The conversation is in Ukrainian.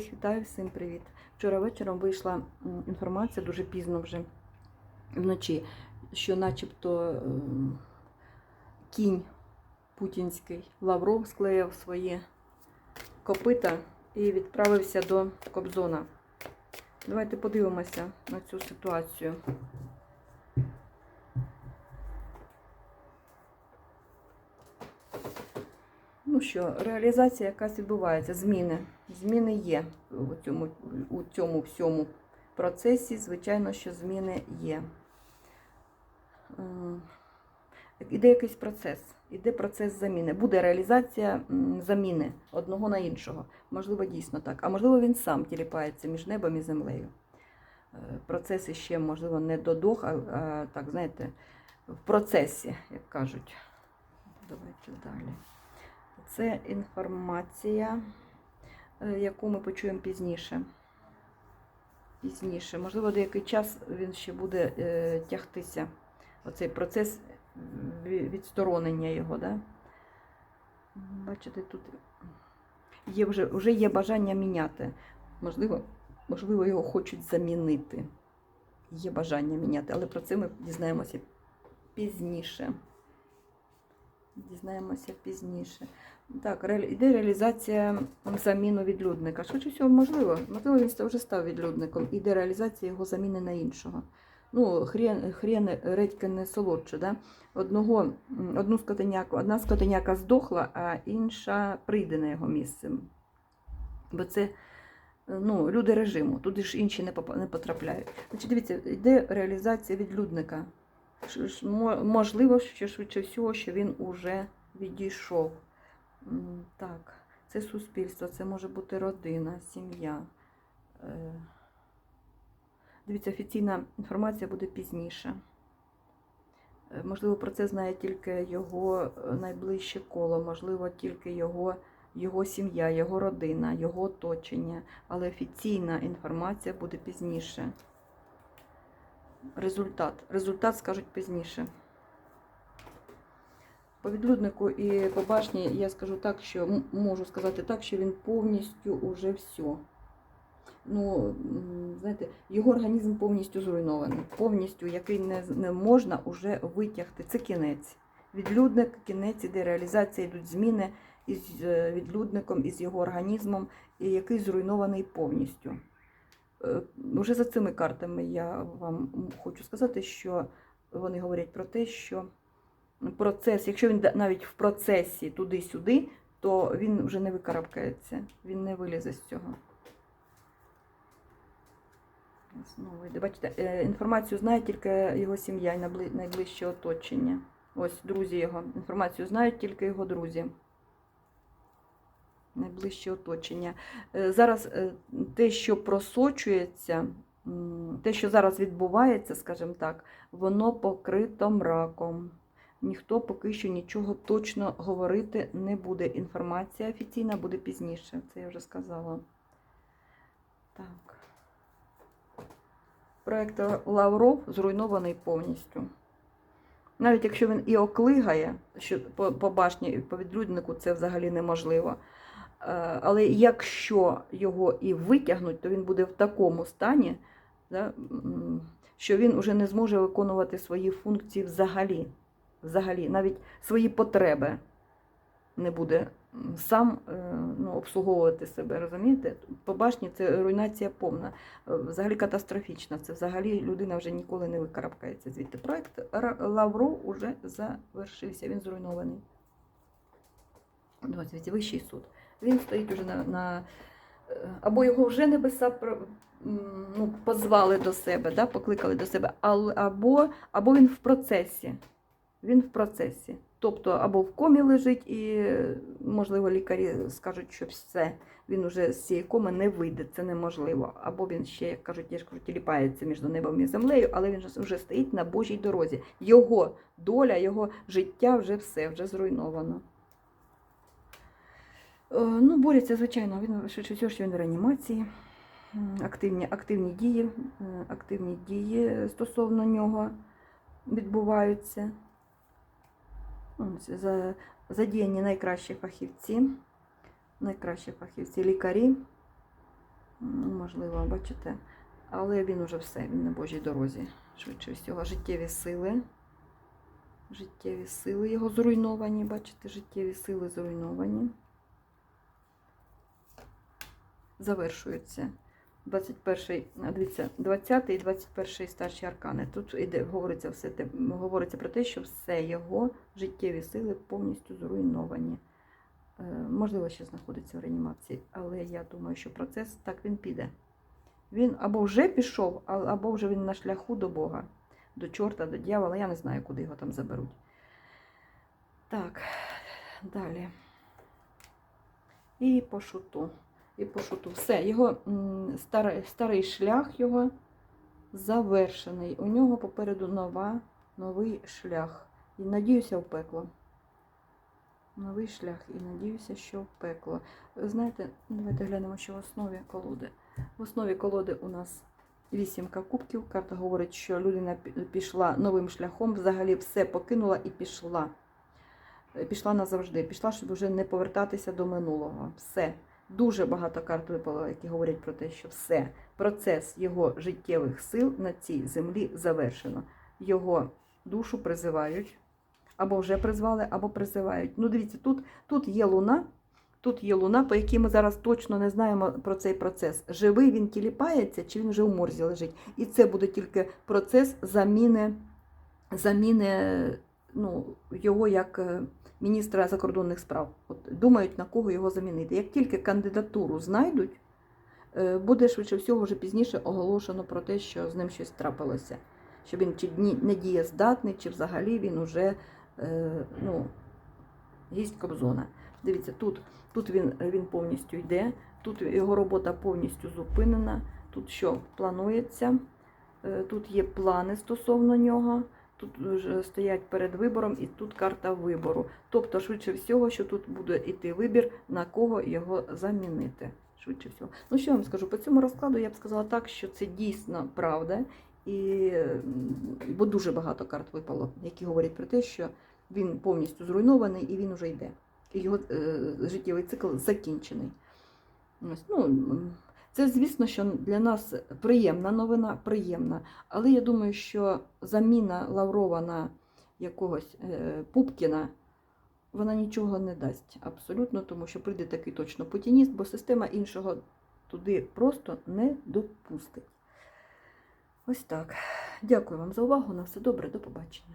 Вітаю всім привіт. Вчора вечором вийшла інформація дуже пізно вже вночі, що начебто ем, кінь путінський Лавров склеїв свої копита і відправився до Кобзона. Давайте подивимося на цю ситуацію. Ну що, реалізація якась відбувається, зміни. Зміни є у цьому, у цьому всьому процесі. Звичайно, що зміни є. Е, Іде якийсь процес, іде процес заміни. Буде реалізація заміни одного на іншого. Можливо, дійсно так. А можливо, він сам тіліпається між небом і землею. Е, Процес іще, можливо, не додох, а так, знаєте, в процесі, як кажуть. Давайте далі. Це інформація, е, яку ми почуємо пізніше. Пізніше. Можливо, деякий час він ще буде е, тягтися. Оцей процес відсторонення його. Да? Бачите, тут є вже, вже є бажання міняти. Можливо, можливо, його хочуть замінити. Є бажання міняти, але про це ми дізнаємося пізніше. Дізнаємося пізніше. Так, іде реалізація заміну відлюдника. Швидше всього, можливо. Можливо, він вже став відлюдником. Іде реалізація його заміни на іншого. Ну, хрен, хрен редьки не солодше. Да? Одного, одну скотиняку, одна скотиняка здохла, а інша прийде на його місце. Бо це ну, люди режиму, туди ж інші не, потрапляють. Значить, дивіться, йде реалізація відлюдника. Можливо, що швидше всього, що він уже відійшов. Так, це суспільство, це може бути родина, сім'я. Е, Дивіться, офіційна інформація буде пізніше. Е, Можливо, про це знає тільки його е, найближче коло, можливо, тільки його, його сім'я, його родина, його оточення. Але офіційна інформація буде пізніше. Результат. Результат скажуть пізніше. По відлюднику і по башні я скажу так, що можу сказати так, що він повністю уже все. Ну, знаєте, його організм повністю зруйнований, повністю, який не, не можна уже витягти. Це кінець. Відлюдник, кінець іде реалізація, йдуть зміни із е, відлюдником, із його організмом, і який зруйнований повністю. Е, Уже за цими картами я вам хочу сказати, що вони говорять про те, що процес, якщо він навіть в процесі туди-сюди, то він вже не викарабкається, він не вилізе з цього. Знову. Бачите, е, інформацію знає тільки його сім'я і найближче оточення. Ось друзі його. Інформацію знають тільки його друзі. Найближче оточення. Е, Зараз е, те, що просочується, те, що зараз відбувається, скажімо так, воно покрито мраком. Ніхто поки що нічого точно говорити не буде. Інформація офіційна буде пізніше. Це я вже сказала. Так. Проект Лавров зруйнований повністю. Навіть якщо він і оклигає, що по, по башні і по відлюднику це взагалі неможливо. Е, Але якщо його і витягнуть, то він буде в такому стані, що він вже не зможе виконувати свої функції взагалі. Взагалі, навіть свої потреби не буде сам е, ну, обслуговувати себе, розумієте? По башні це руйнація повна, е, взагалі катастрофічна. Це взагалі людина вже ніколи не викарабкається звідти. Проект Лавров уже завершився, він зруйнований. Ось, дивіться, вищий суд. Він стоїть уже на, на е, або його вже небеса ну, позвали до себе, да, покликали до себе, або, або він в процесі. Він в процесі. Тобто або в комі лежить, і, можливо, лікарі скажуть, що все, він уже з цієї коми не вийде, це неможливо. Або він ще, як кажуть, я ж кажу, тіліпається між небом і землею, але він вже стоїть на Божій дорозі. Його доля, його життя вже все, вже зруйновано. Е, Ну, борються, звичайно, він швидше що він в реанімації. Активні, активні дії, е, активні дії стосовно нього відбуваються. Задіяні найкращі фахівці, найкращі фахівці, лікарі. можливо, бачите. Але він уже все, він на Божій дорозі. Швидше всього, життєві сили. Життєві сили його зруйновані, бачите, життєві сили зруйновані. Завершуються. 21, дивіться, 20 і 21 старші аркани. Тут іде, говориться, все, те- говориться про те, що все його життєві сили повністю зруйновані. Е, можливо, ще знаходиться в реанімації, але я думаю, що процес так він піде. Він або вже пішов, або вже він на шляху до Бога, до чорта, до дьявола. Я не знаю, куди його там заберуть. Так, далі. І по шуту. І по шуту. Все, його старий, старий шлях його завершений. У нього попереду нова, новий шлях. І надіюся в пекло. Новий шлях. І надіюся, що в пекло. Знаєте, давайте глянемо, що в основі колоди. В основі колоди у нас вісімка кубків. Карта говорить, що людина пішла новим шляхом, взагалі все покинула і пішла. Пішла назавжди. Пішла, щоб вже не повертатися до минулого. Все. Дуже багато карт випало, які говорять про те, що все. Процес його життєвих сил на цій землі завершено. Його душу призивають, або вже призвали, або призивають. Ну, дивіться, тут, тут є луна, тут є луна, по якій ми зараз точно не знаємо про цей процес. Живий він тіліпається, чи він вже у морзі лежить. І це буде тільки процес заміни, заміни ну, його як е, міністра закордонних справ. От думають, на кого його замінити. Як тільки кандидатуру знайдуть, е, буде швидше всього вже пізніше оголошено про те, що з ним щось трапилося. Що він чи не дієздатний, чи взагалі він уже е, ну, гість Кобзона. Дивіться, тут, тут він, він повністю йде, тут його робота повністю зупинена. Тут що планується, тут є плани стосовно нього. Тут стоять перед вибором, і тут карта вибору. Тобто, швидше всього, що тут буде йти вибір, на кого його замінити. Швидше всього. Ну що я вам скажу? По цьому розкладу я б сказала так, що це дійсно правда. І, бо дуже багато карт випало, які говорять про те, що він повністю зруйнований і він уже йде. І його е, життєвий цикл закінчений. Ось, ну, це, звісно, що для нас приємна новина, приємна. Але я думаю, що заміна Лаврова на якогось е, Пупкіна, вона нічого не дасть абсолютно, тому що прийде такий точно путініст, бо система іншого туди просто не допустить. Ось так. Дякую вам за увагу. На все добре, до побачення.